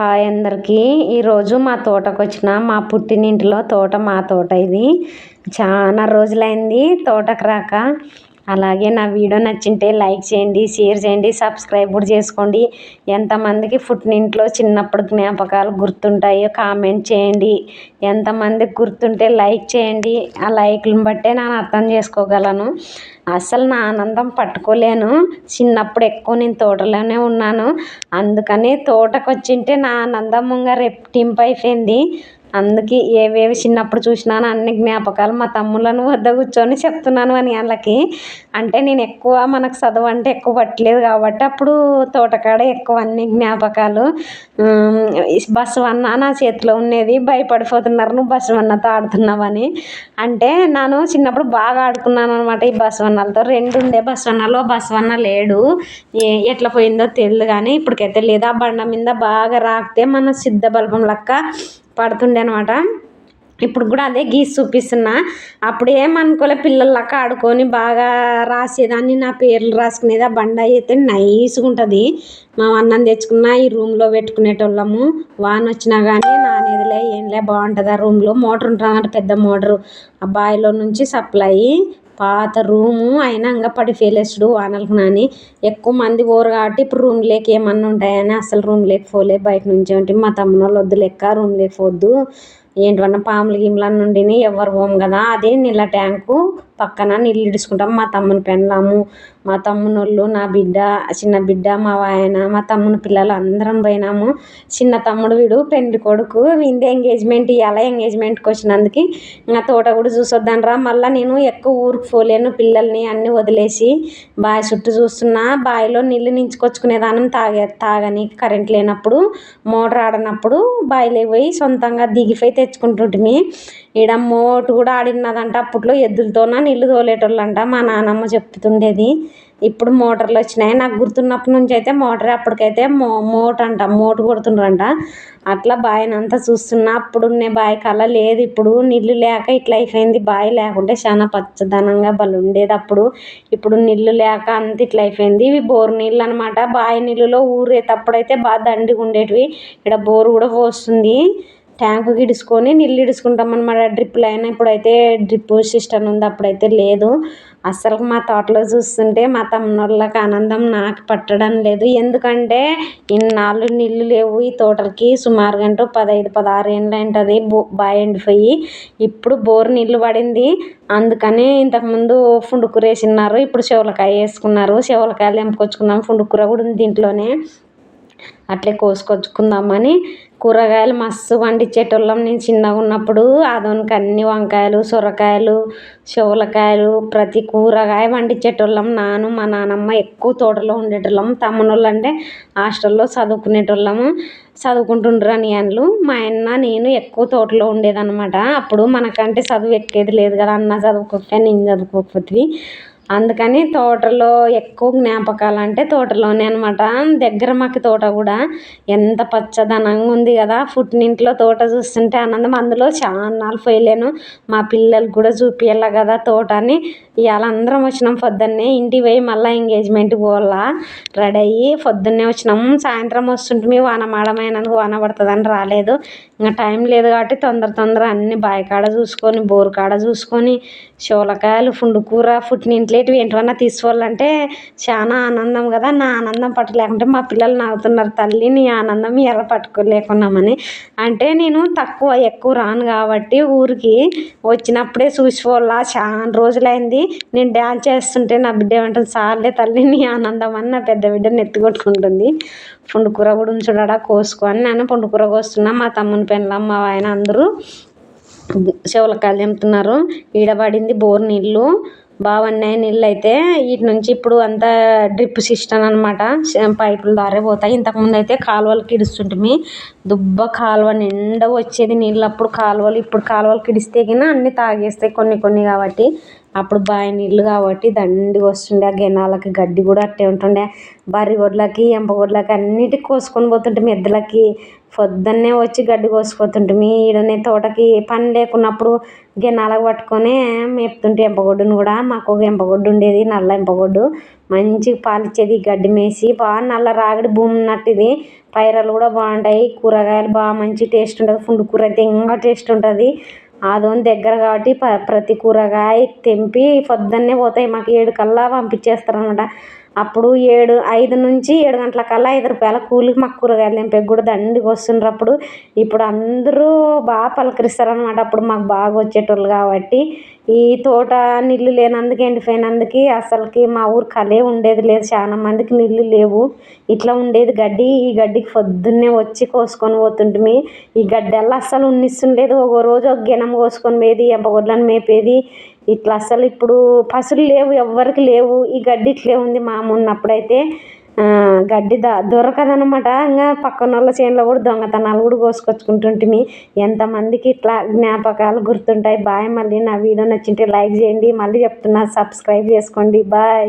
Hi అందరికీ. ఈరోజు మా తోటకు వచ్చిన మా పుట్టినింటిలో తోట మా తోట ఇది. చాలా రోజులైంది తోటకు రాక. అలాగే నా వీడియో నచ్చింటే లైక్ చేయండి షేర్ చేయండి సబ్స్క్రైబ్ కూడా చేసుకోండి. ఎంతమందికి పుట్టినింట్లో చిన్నప్పుడు జ్ఞాపకాలు గుర్తుంటాయో కామెంట్ చేయండి. ఎంతమందికి గుర్తుంటే లైక్ చేయండి. ఆ లైక్లను బట్టే నేను అర్థం చేసుకోగలను. అసలు నా ఆనందం పట్టుకోలేను. చిన్నప్పుడు ఎక్కువ నేను తోటలోనే ఉన్నాను. అందుకని తోటకు వచ్చింటే నా ఆనందం ఇంకా రెట్టింపు అయిపోయింది. అందుకే ఏవేవి చిన్నప్పుడు చూసినాను అన్ని జ్ఞాపకాలు మా తమ్ముళ్ళను వద్ద కూర్చొని చెప్తున్నాను అని వాళ్ళకి. అంటే నేను ఎక్కువ మనకు చదువు అంటే ఎక్కువ పట్టలేదు కాబట్టి అప్పుడు తోటకాడ ఎక్కువ అన్ని జ్ఞాపకాలు బసవన్న నా చేతిలో ఉండేది భయపడిపోతున్నారు నువ్వు బసవన్నతో ఆడుతున్నావని అంటే నేను చిన్నప్పుడు బాగా ఆడుకున్నాను అనమాట ఈ బసవన్నలతో. రెండు ఉండే బసవన్నలో బసవన్న లేడు. ఏ ఎట్లా పోయిందో తెలియదు కానీ ఇప్పటికైతే లేదు. ఆ బండ మీద బాగా రాకితే మన సిద్ధ బల్బం లెక్క పడుతుండే అనమాట ఇప్పుడు కూడా అదే గీసి చూపిస్తున్నా. అప్పుడు ఏమనుకోలే పిల్లలకి ఆడుకొని బాగా రాసేదాన్ని. నా పేర్లు రాసుకునేది ఆ బండ అయితే నైస్గా ఉంటుంది. మా అన్నం తెచ్చుకున్న ఈ రూమ్లో పెట్టుకునేటోళ్ళము. వాన వచ్చినా కానీ నానేదిలే ఏంలే బాగుంటుంది ఆ రూమ్లో. మోటార్ ఉంటుంది పెద్ద మోటరు. ఆ బావిలో నుంచి సప్లై పాత రూము అయినా ఇంకా పడి ఫెయిలేసుడు వానలకు నాని. ఎక్కువ మంది పోరు కాబట్టి ఇప్పుడు రూమ్ లేక ఏమన్నా ఉంటాయని అసలు రూమ్ లేకపోలే బయట నుంచి ఉంటే మా తమ్ముని వాళ్ళు వద్దు లెక్క రూమ్ లేకపోవద్దు ఏంటివన్నా పాములు గీములు అన్నీ ఉండిని ఎవరు పోము కదా. అదే నీళ్ళ ట్యాంకు పక్కన నీళ్ళు ఇడుచుకుంటాం. మా తమ్ముని పెళ్ళాము మా తమ్మునోళ్ళు నా బిడ్డ చిన్న బిడ్డ మా ఆయన మా తమ్ముని పిల్లలు అందరం పోయినాము. చిన్న తమ్ముడు వీడు పెళ్ళి కొడుకు. వీంది ఎంగేజ్మెంట్ ఇవాళ ఎంగేజ్మెంట్కి వచ్చినందుకు ఇంకా తోట కూడా చూసొద్దాను రా. మళ్ళీ నేను ఎక్కువ ఊరికి పోలేను. పిల్లల్ని అన్నీ వదిలేసి బావి చుట్టూ చూస్తున్నా. బావిలో నీళ్ళు నించుకొచ్చుకునేదానం తాగే తాగని కరెంట్ లేనప్పుడు మోటార్ ఆడనప్పుడు బావిలో పోయి సొంతంగా దిగిపోయి తెచ్చుకుంటుంటిమి. ఈడ మోటు కూడా ఆడినదంట. అప్పట్లో ఎద్దులతోన నీళ్ళు తోలేటోళ్ళంట మా నానమ్మ చెప్తుండేది. ఇప్పుడు మోటార్లు వచ్చినాయి. నాకు గుర్తున్నప్పటి నుంచి అయితే మోటార్ అప్పటికైతే మో మోట అంట మోటు కొడుతుండ్రంట. అట్లా బావినంతా చూస్తున్నా. అప్పుడున్నే బావి కళ లేదు. ఇప్పుడు నీళ్ళు లేక ఇట్లా అయిపోయింది. బావి లేకుంటే చాలా పచ్చదనంగా బలు ఉండేది అప్పుడు. ఇప్పుడు నీళ్ళు లేక అంత ఇట్లా అయిపోయింది. ఇవి బోరు నీళ్ళు అనమాట బావి నీళ్ళలో ఊరేటప్పుడైతే బాగా దండిగా ఉండేటివి. ఇక్కడ బోరు కూడా పోస్తుంది. ట్యాంకు గిడుచుకొని నీళ్ళు ఇడుచుకుంటాం అనమాట డ్రిప్ లైన్ ఇప్పుడైతే డ్రిప్ సిస్టమ్ ఉంది అప్పుడైతే లేదు. అస్సలు మా తోటలో చూస్తుంటే మా తమ్ముళ్ళకి ఆనందం నాకు పట్టడం లేదు. ఎందుకంటే ఇన్నాళ్ళు నీళ్ళు లేవు. ఈ తోటలకి సుమారుగా గంట పదహైదు పదహారు ఏళ్ళు ఉంటుంది బో బావి ఎండిపోయి. ఇప్పుడు బోర్ నీళ్ళు పడింది. అందుకని ఇంతకుముందు పుండుకూర వేసినారు ఇప్పుడు చెవులకాయ వేసుకున్నారు. చెవులకాయలు తెంపుకొచ్చుకున్నాం పుండుకూర కూడా ఉంది దీంట్లోనే. అట్లే కోసుకొచ్చుకుందామని కూరగాయలు మస్తు పండించేటోళ్ళం నేను చిన్నగా ఉన్నప్పుడు ఆదోనికి అన్ని వంకాయలు సొరకాయలు చెవలకాయలు ప్రతి కూరగాయ పండించేటోళ్ళం నాను మా నానమ్మ ఎక్కువ తోటలో ఉండేటోళ్ళం. తమ్మునోళ్ళు అంటే హాస్టల్లో చదువుకునేటోళ్ళము. చదువుకుంటుండ్రు అని వాళ్ళు మా అన్న నేను ఎక్కువ తోటలో ఉండేదన్నమాట. అప్పుడు మనకంటే చదువు ఎక్కేది లేదు కదా. అన్న చదువుకోకపోతే నేను చదువుకోకపోతే. అందుకని తోటలో ఎక్కువ జ్ఞాపకాలు అంటే తోటలోనే అనమాట దగ్గర మాకు తోట కూడా ఎంత పచ్చదనంగా ఉంది కదా. పుట్టినింట్లో తోట చూస్తుంటే ఆనందం. అందులో చాలా పోయలేను మా పిల్లలు కూడా చూపించాలి కదా తోట అని ఇవాళ అందరం వచ్చినాం పొద్దున్నే. ఇంటికి పోయి మళ్ళీ ఎంగేజ్మెంట్ పోవాలా. రెడీ అయ్యి పొద్దున్నే వచ్చినాం. సాయంత్రం వస్తుంటే వాన మాడమైనందుకు వాన పడుతుందని రాలేదు. ఇంకా టైం లేదు కాబట్టి తొందర తొందర అన్ని బాయికాడ చూసుకొని బోరుకాడ చూసుకొని శోలకాయలు పుండుకూర పుట్టినింట్లో ఏంటివన్నా తీసుకోవాలంటే చాలా ఆనందం కదా. నా ఆనందం పట్టలేకుంటే మా పిల్లలు నవ్వుతున్నారు తల్లి నీ ఆనందం ఎలా పట్టుకోలేకున్నామని అంటే నేను తక్కువ ఎక్కువ రాను కాబట్టి ఊరికి వచ్చినప్పుడే చూసుకోవాలా చాలా రోజులైంది. నేను డ్యాన్స్ చేస్తుంటే నా బిడ్డ ఏమంటుంది సార్లే తల్లి నీ ఆనందం అని నా పెద్ద బిడ్డని ఎత్తుకొట్టుకుంటుంది పుండుకూర కూడా ఉంచుడా కోసుకొని నేను పుండుకూర కోస్తున్నా. మా తమ్ముని పెళ్ళం మా ఆయన అందరూ చెవలకాయలు తెంపుతున్నారు. ఈడబడింది బోర్ నీళ్ళు. బాగున్నాయి నీళ్ళు అయితే వీటి నుంచి ఇప్పుడు అంతా డ్రిప్ సిస్టమ్ అనమాట పైపుల ద్వారా పోతాయి. ఇంతకుముందు అయితే కాలువలు ఇడుస్తుంటిమి దుబ్బ కాలువ నిండా వచ్చేది నీళ్ళు. అప్పుడు కాలువలు ఇప్పుడు కాలువలు కిడిస్తే గిన అన్నీ తాగేస్తాయి కొన్ని కొన్ని కాబట్టి. అప్పుడు బావి నీళ్ళు కాబట్టి దండిగా వస్తుండే ఆ గెనాలకి గడ్డి కూడా అట్టే ఉంటుండే. బర్రె గొడ్లకి ఎంప గొడ్లకి అన్నిటికి కోసుకొని పోతుంటిమి ఎద్దులకి పొద్దున్నే వచ్చి గడ్డి కోసుకుపోతుంటిమి ఈడనే తోటకి పని లేకున్నప్పుడు గెనాలకు పట్టుకొనే మేపుతుంటే ఎంపగొడ్డును కూడా. మాకు ఒక ఎంపగొడ్డు ఉండేది నల్ల ఎంపగొడ్డు మంచిగా పాలిచ్చేది గడ్డి మేసి. బాగా నల్ల రాగడి భూమి ఉన్నట్టు ఇది. పైరలు కూడా బాగుంటాయి కూరగాయలు బాగా మంచి టేస్ట్ ఉంటుంది. పుండు కూర అయితే ఇంకా టేస్ట్ ఉంటుంది. ఆదోని దగ్గర కాబట్టి ప ప్రతి కూరగాయ తెంపి పొద్దున్నే పోతాయి. మాకు ఏడు కల్లా పంపించేస్తారు అనమాట అప్పుడు ఏడు ఐదు నుంచి ఏడు గంటల కల్లా ఐదు రూపాయల కూలికి మాకు కూరగాయలు తెంపేకి కూడా దండిగా వస్తుండ్రు ఇప్పుడు అందరూ బాగా పలకరిస్తారు అనమాట అప్పుడు మాకు బాగా వచ్చేటోళ్ళు కాబట్టి ఈ తోట నీళ్ళు లేనందుకు ఎండిపోయినందుకు అసలుకి మా ఊరు కలే ఉండేది లేదు. చాలా మందికి నీళ్ళు లేవు. ఇట్లా ఉండేది గడ్డి. ఈ గడ్డికి పొద్దున్నే వచ్చి కోసుకొని పోతుంటిమి. ఈ గడ్డల్లా అస్సలు ఉన్నిస్తుండేది. ఒక రోజు ఒక గినం కోసుకొని పోయేది ఎంపగొడ్లను మేపేది. ఇట్లా అసలు ఇప్పుడు పశువులు లేవు ఎవ్వరికి లేవు. ఈ గడ్డి ఇట్లే ఉంది మా అమ్మ ఉన్నప్పుడైతే. గడ్డి ద దొరకదనమాట ఇంకా పక్కన వాళ్ళ చేనులో కూడా దొంగతనాలు కూడా కోసుకొచ్చుకుంటుంటిమి. ఎంతమందికి ఇట్లా జ్ఞాపకాలు గుర్తుంటాయి. బాయ్ మళ్ళీ నా వీడియో నచ్చింటే లైక్ చేయండి. మళ్ళీ చెప్తున్నా సబ్స్క్రైబ్ చేసుకోండి. బాయ్.